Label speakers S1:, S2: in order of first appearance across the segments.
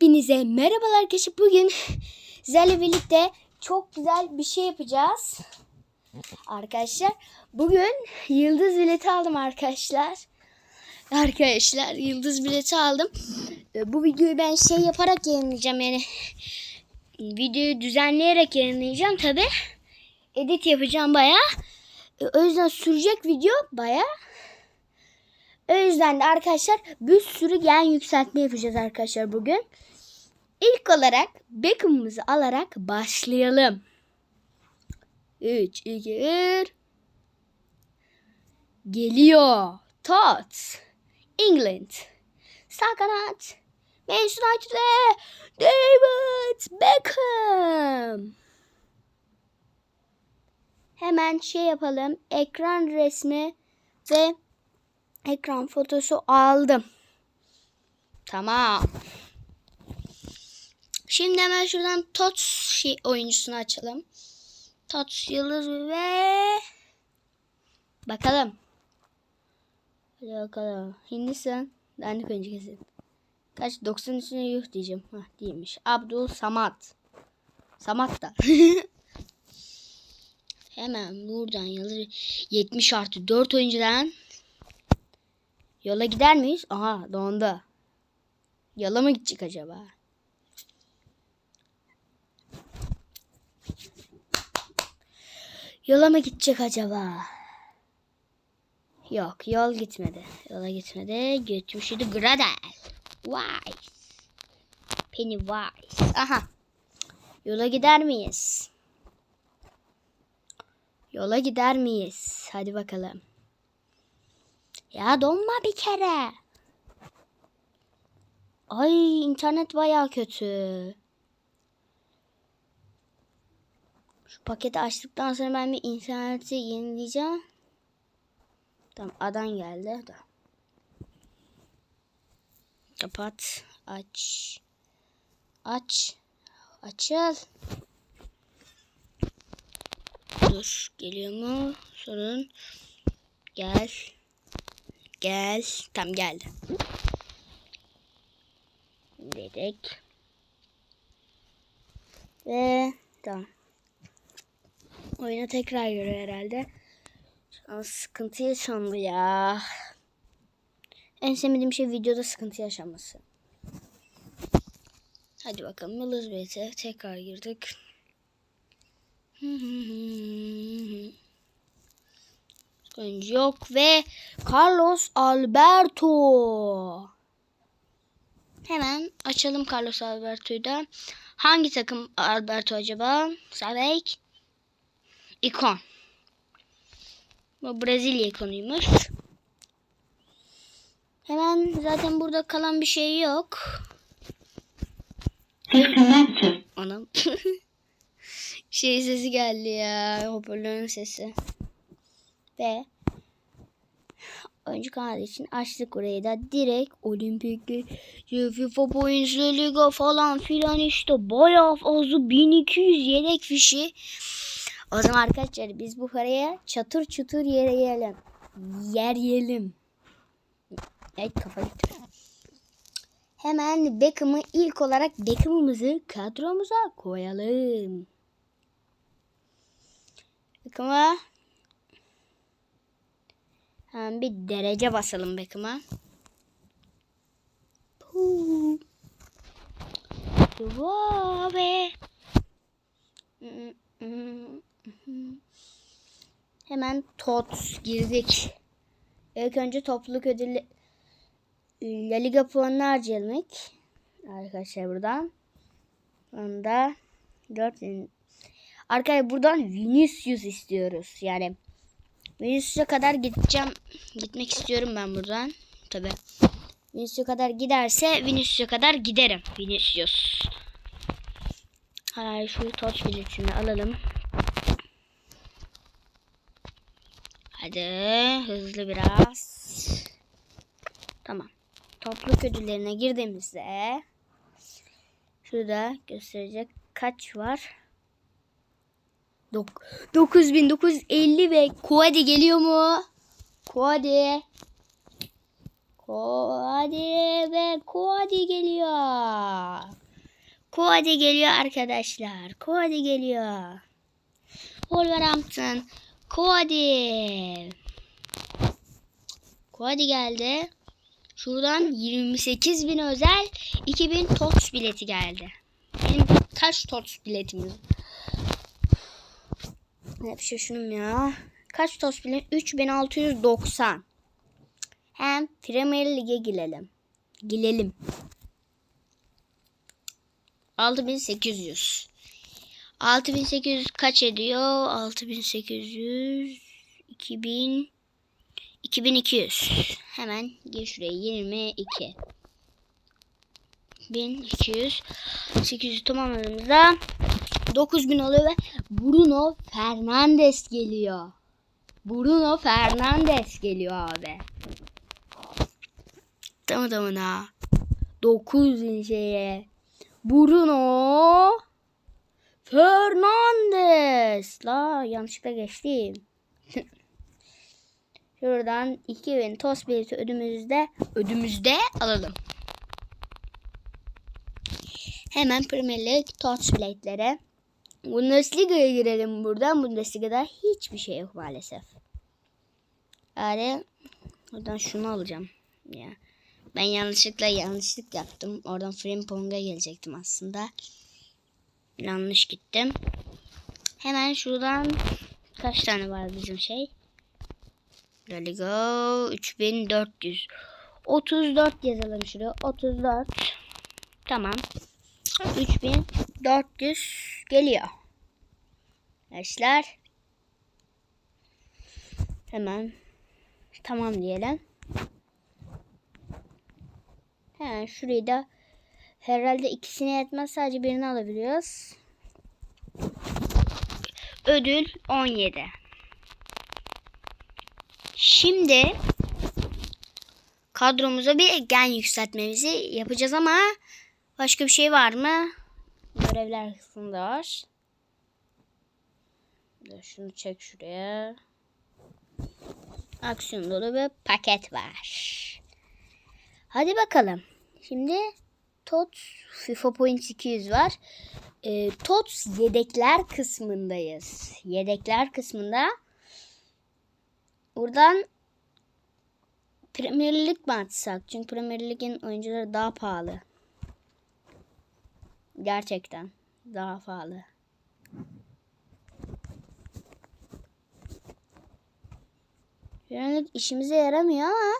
S1: Hepinize merhabalar arkadaşlar. Bugün sizlerle birlikte çok güzel bir şey yapacağız. Arkadaşlar bugün yıldız bileti aldım arkadaşlar. Arkadaşlar yıldız bileti aldım. Bu videoyu ben şey yaparak yayınlayacağım yani. Videoyu düzenleyerek yayınlayacağım tabi. Edit yapacağım baya. O yüzden sürecek video baya. O yüzden de arkadaşlar bir sürü gen yükseltme yapacağız arkadaşlar bugün. İlk olarak Beckham'ımızı alarak başlayalım. 3, 2, 1. Geliyor. Tots. England. Sağ kanat. Manchester United'e David Beckham. Hemen şey yapalım. Ekran resmi ve ekran fotosu aldım. Tamam. Şimdi hemen şuradan TOTS şey, oyuncusunu açalım. TOTS yıldız ve bakalım. Hadi bakalım. Hindistan. Dandik oyuncu kesin. Kaç? 90 üstüne yuh diyeceğim. Hah değilmiş. Abdul Samat. Samat da. Hemen buradan yıldız 70 artı 4 oyuncudan Yola gider miyiz? Aha dondu. Yola mı gidecek acaba? Yola mı gidecek acaba? Yok yol gitmedi. Yola gitmedi. Götürmüştü Gradel. Wise. Pennywise. Aha. Yola gider miyiz? Yola gider miyiz? Hadi bakalım. Ya donma bir kere. Ay internet baya kötü. Şu paketi açtıktan sonra ben bir interneti yenileyeceğim. Tamam adan geldi da. Kapat. Aç. Aç. Açıl. Dur. Geliyor mu? Sorun. Gel. Gel. Tam geldi. Dedik. Ve tamam. Oyuna tekrar giriyor herhalde. An sıkıntı yaşandı ya. En sevmediğim şey videoda sıkıntı yaşaması. Hadi bakalım Bey'e tekrar girdik. Oyuncu yok ve Carlos Alberto. Hemen açalım Carlos Alberto'yu da. Hangi takım Alberto acaba? Savek. İkon. Bu Brezilya ikonuymuş. Hemen zaten burada kalan bir şey yok. Anam. şey sesi geldi ya. Hoparlörün sesi. Ve oyuncu kanalı için açtık orayı da direkt olimpik FIFA oyuncuları liga falan filan işte bayağı fazla 1200 yedek fişi. O zaman arkadaşlar biz bu paraya çatır çutur yer yiyelim. Yer yiyelim. Evet kafa gitti. Hemen Beckham'ı ilk olarak Beckham'ımızı kadromuza koyalım. Beckham'a hemen bir derece basalım Beckham'a. Puu. Duave. Hemen TOTS girdik. İlk önce topluluk ödülü La Liga puanını harcayalım ilk. Arkadaşlar buradan. Onda 4 Arkadaşlar buradan Vinicius istiyoruz. Yani Vinicius'a kadar gideceğim. Gitmek istiyorum ben buradan. Tabi. Vinicius'a kadar giderse Vinicius'a kadar giderim. Vinicius. Hayır şu touch biletini alalım. Hadi hızlı biraz. Tamam. Topluluk ödüllerine girdiğimizde şurada gösterecek kaç var? Dok 9950 ve Kuadi geliyor mu? Kuadi. Koadi ve Koadi geliyor. Koadi geliyor arkadaşlar. Koadi geliyor. Wolverhampton. Koadi. Koadi geldi. Şuradan 28 bin özel 2000 TOTS bileti geldi. Benim kaç TOTS biletimiz? Hep şaşırdım ya. Kaç TOTS bilet? 3690. Hem Premier Lig'e girelim. Girelim. 6800. 6800 kaç ediyor? 6800 2000 2200. Hemen gir şuraya 22. 1200 800 tamamladığımızda 9000 oluyor ve Bruno Fernandes geliyor. Bruno Fernandes geliyor abi. Tamam tamam ha. 9000 şeye. Bruno Fernandes. La yanlışlıkla geçtim. Şuradan 2000 tost bileti ödümüzde ödümüzde alalım. Hemen Premier League tost biletlere. Bundesliga'ya girelim buradan. Bundesliga'da hiçbir şey yok maalesef. Yani buradan şunu alacağım. Ya. Ben yanlışlıkla yanlışlık yaptım. Oradan Frimpong'a gelecektim aslında. Yanlış gittim. Hemen şuradan kaç tane var bizim şey? La Liga 3400. 34 yazalım şuraya. 34. Tamam. 3400 geliyor. Arkadaşlar. Hemen tamam diyelim. Hemen şurayı da herhalde ikisine yetmez sadece birini alabiliyoruz. Ödül 17. Şimdi kadromuza bir gen yükseltmemizi yapacağız ama başka bir şey var mı? Görevler kısmında var. Şunu çek şuraya. Aksiyon dolu bir paket var. Hadi bakalım. Şimdi TOTS FIFA Points 200 var. E, TOTS yedekler kısmındayız. Yedekler kısmında buradan Premier Lig mi açsak? Çünkü Premier Lig'in oyuncuları daha pahalı. Gerçekten daha pahalı. Yani işimize yaramıyor ama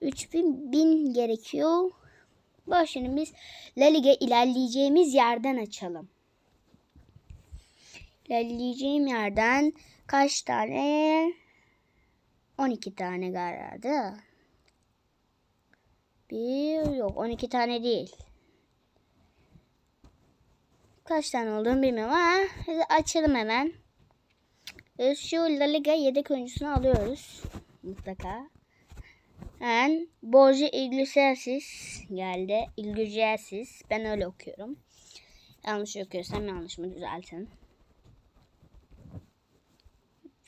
S1: 3000 bin gerekiyor. Başını biz La Liga ilerleyeceğimiz yerden açalım. İlerleyeceğim yerden kaç tane? 12 tane galiba? Bir yok 12 tane değil. Kaç tane olduğunu bilmiyorum ama açalım hemen. Ee, Şu La Liga yedek oyuncusunu alıyoruz. Mutlaka. Hemen Borja Iglesias geldi. Iglesias. Ben öyle okuyorum. Yanlış okuyorsam yanlış düzeltin.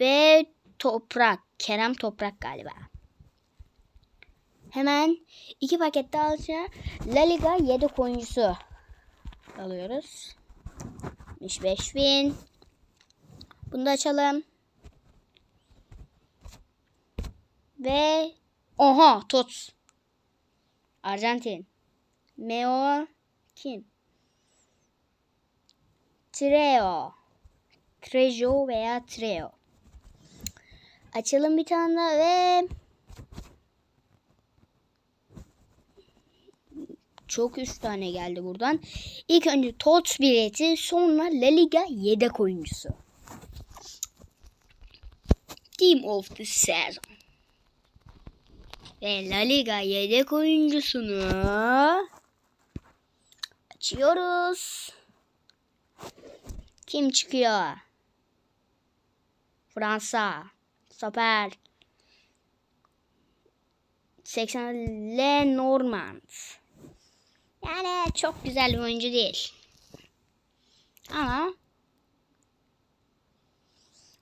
S1: Ve Toprak. Kerem Toprak galiba. Hemen iki paket daha alacağım. La Liga yedek oyuncusu alıyoruz. 75 bin. Bunu da açalım. Ve oha Tots. Arjantin. Meo kim? Treo. Trejo veya Treo. Açalım bir tane daha ve çok üç tane geldi buradan. İlk önce Tots bileti sonra La Liga yedek oyuncusu. Team of the Season. Ve La Liga yedek oyuncusunu açıyoruz. Kim çıkıyor? Fransa. Stoper. 80 Le Normand. Yani çok güzel bir oyuncu değil. Ama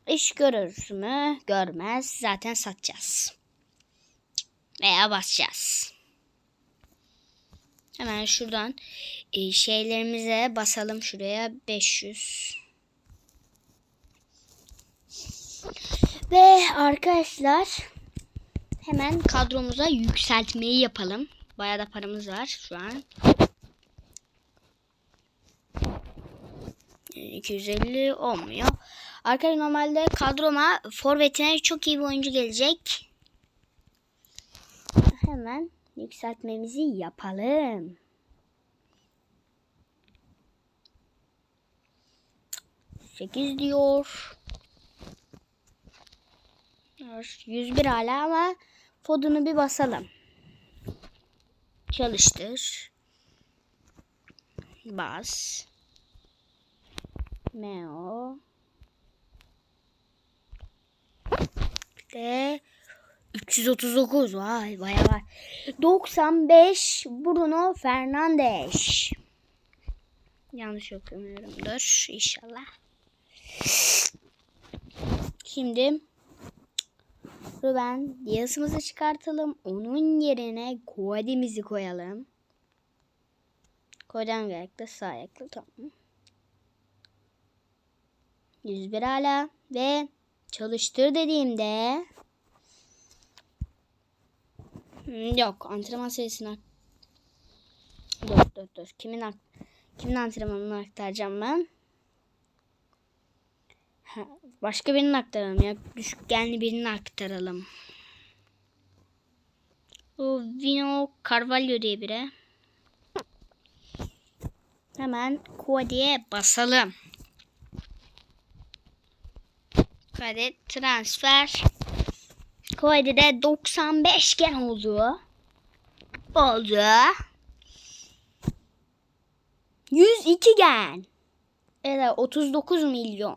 S1: iş görür mü? Görmez. Zaten satacağız. Veya basacağız. Hemen şuradan e, şeylerimize basalım şuraya 500. Ve arkadaşlar hemen kadromuza yükseltmeyi yapalım. Bayağı da paramız var şu an. E, 250 olmuyor. Arkadaşlar normalde kadroma forvetine çok iyi bir oyuncu gelecek. Hemen yükseltmemizi yapalım. Sekiz diyor. 101 hala ama Fodunu bir basalım. Çalıştır. Bas. Meo. De 339 vay bayağı var. 95 Bruno Fernandes. Yanlış okumuyorumdur inşallah. Şimdi Ruben Diaz'ımızı çıkartalım. Onun yerine Koadimizi koyalım. Koydan ayaklı sağ ayaklı tamam. 101 hala ve çalıştır dediğimde yok antrenman sayısına dur dur dur. Kimin kimin antrenmanını aktaracağım ben? Ha, başka birini aktaralım ya. Düşük genli birini aktaralım. O Vino Carvalho diye biri. Hemen Kode'ye basalım. Kode transfer Kode'de 95 gen oldu. Oldu. 102 gen. Evet 39 milyon.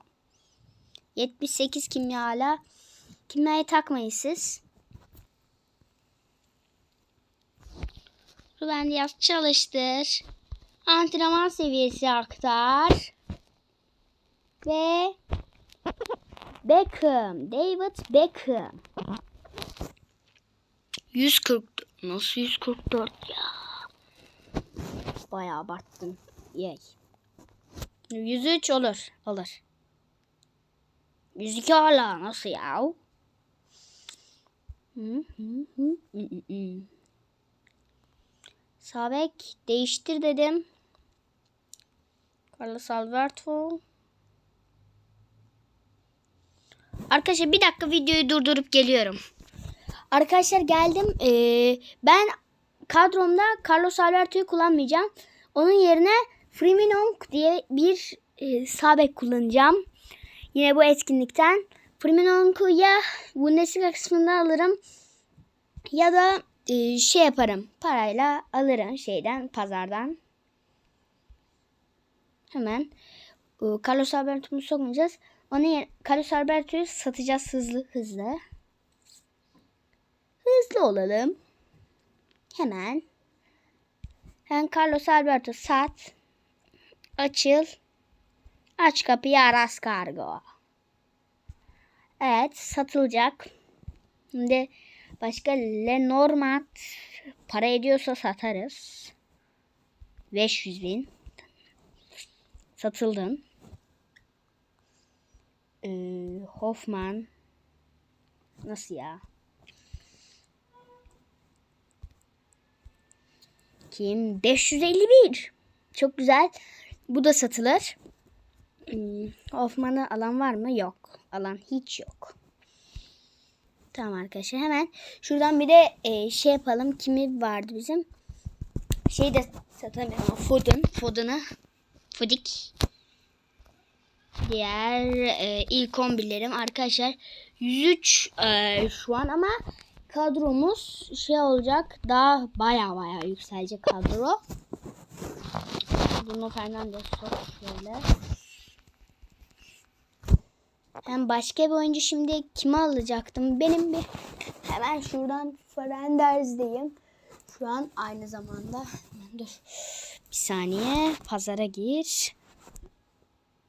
S1: 78 kimya hala. Kimyayı takmayın siz. Ruben Diaz çalıştır. Antrenman seviyesi aktar. Ve Beckham. David Beckham. 140 nasıl 144 ya? Bayağı abarttım. Yay. 103 olur. Olur. 102 hala nasıl ya? Hı hı hı hı hı hı. Sabek değiştir dedim. Carlos Alberto. Arkadaşlar bir dakika videoyu durdurup geliyorum. Arkadaşlar geldim. Ee, ben kadromda Carlos Alberto'yu kullanmayacağım. Onun yerine Firmino diye bir e, sağ bek kullanacağım. Yine bu etkinlikten. Firmino'yu ya Bundesliga kısmında alırım ya da e, şey yaparım. Parayla alırım şeyden pazardan. Hemen e, Carlos Alberto'yu sokmayacağız. Onu Carlos Alberto'yu satacağız hızlı hızlı. Olalım. Hemen. Hemen Carlos Alberto sat. Açıl. Aç kapıyı Aras Kargo. Evet satılacak. Şimdi başka Lenormand para ediyorsa satarız. 500 bin. Satıldın. Ee, Hoffman. Nasıl ya? Kim? 551. Çok güzel. Bu da satılır. Hmm, Hoffman'ı alan var mı? Yok. Alan hiç yok. Tamam arkadaşlar. Hemen şuradan bir de e, şey yapalım. Kimi vardı bizim? Şey de satamıyorum. Foden. Foden'ı. Fodik. Diğer e, ilk 11'lerim arkadaşlar 103 e, şu an ama kadromuz şey olacak daha baya baya yükselecek kadro. Bruno Fernandes sok şöyle. Ben başka bir oyuncu şimdi kimi alacaktım? Benim bir hemen şuradan Fernandes'deyim. Şu an aynı zamanda dur. Bir saniye pazara gir.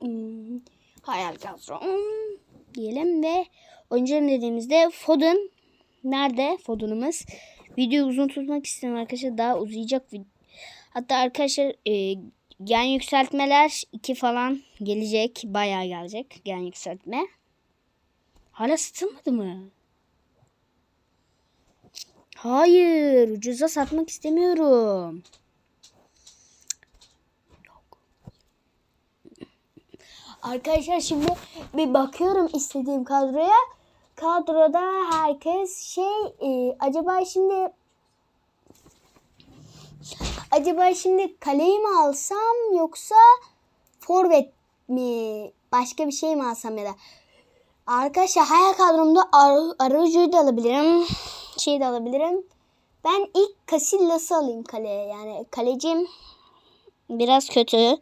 S1: Hmm, hayal kadro diyelim ve oyuncuların dediğimizde Foden nerede Foden'ımız Videoyu uzun tutmak istedim arkadaşlar. Daha uzayacak. Hatta arkadaşlar e, gen yükseltmeler 2 falan gelecek. Bayağı gelecek gen yükseltme. Hala satılmadı mı? Hayır. Ucuza satmak istemiyorum. Arkadaşlar şimdi bir bakıyorum istediğim kadroya. Kadroda herkes şey e, acaba şimdi acaba şimdi kaleyi mi alsam yoksa forvet mi başka bir şey mi alsam ya da arkadaşlar hayal kadromda ar arayüzü de alabilirim şey de alabilirim. Ben ilk Casillas'ı alayım kaleye yani kalecim biraz kötü.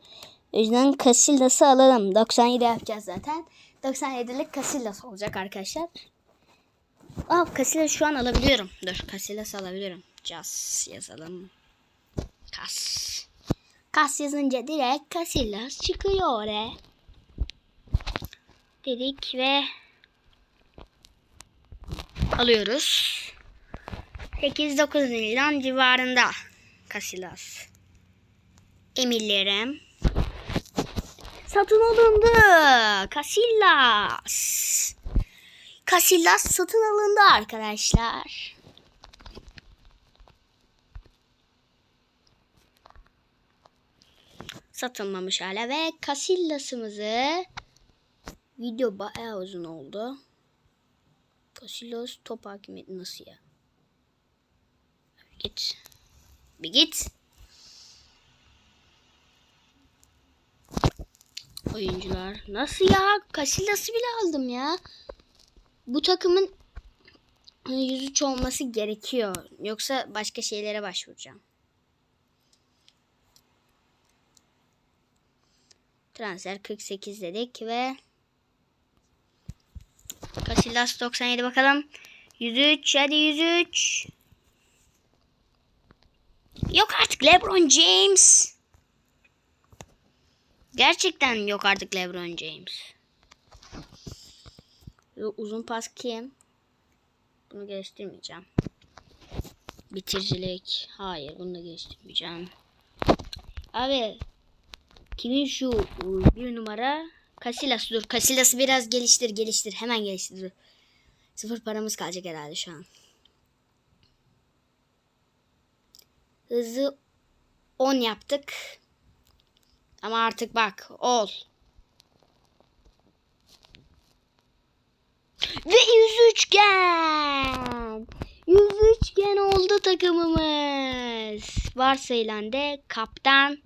S1: O yüzden Casillas'ı alalım. 97 yapacağız zaten. 97'lik Casillas olacak arkadaşlar. Aa Casillas şu an alabiliyorum. Dur Casillas alabiliyorum. Cas yazalım. Kas. Kas yazınca direkt Casillas çıkıyor oraya. Dedik ve alıyoruz. 8-9 milyon civarında Casillas. Emirlerim. Satın alındı. Casillas. Casillas satın alındı arkadaşlar. Satılmamış hala ve Casillas'ımızı video bayağı uzun oldu. Casillas top hakimiyeti nasıl ya? Git. Bir git. Oyuncular. Nasıl ya? Casillas'ı bile aldım ya. Bu takımın 103 olması gerekiyor. Yoksa başka şeylere başvuracağım. Transfer 48 dedik ve Casillas 97 bakalım. 103 hadi 103. Yok artık LeBron James. Gerçekten yok artık LeBron James. Uzun pas kim? Bunu geliştirmeyeceğim. Bitiricilik. Hayır bunu da geliştirmeyeceğim. Abi kimin şu bir numara? Casillas dur. Casillas'ı biraz geliştir geliştir. Hemen geliştir. Sıfır paramız kalacak herhalde şu an. Hızı 10 yaptık. Ama artık bak ol. Ve 103 gen. 103 gen oldu takımımız. Varsayılan de kaptan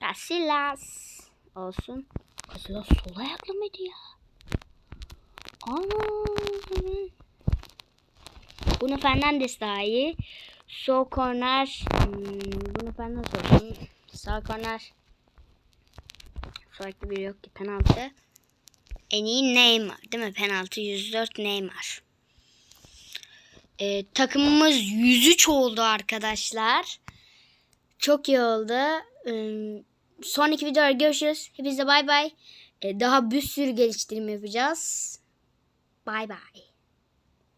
S1: Casillas olsun. Casillas sol ayaklı mıydı ya? Ana. Bunu Fernandes daha iyi. Sol korner. Hmm, bunu Fernandes olsun. Sağ korner. Farklı bir yok ki penaltı. En iyi Neymar değil mi? Penaltı 104 Neymar. Ee, takımımız 103 oldu arkadaşlar. Çok iyi oldu. Ee, sonraki videoda görüşürüz. Hepinize bay bay. Ee, daha bir sürü geliştirme yapacağız. Bay bay.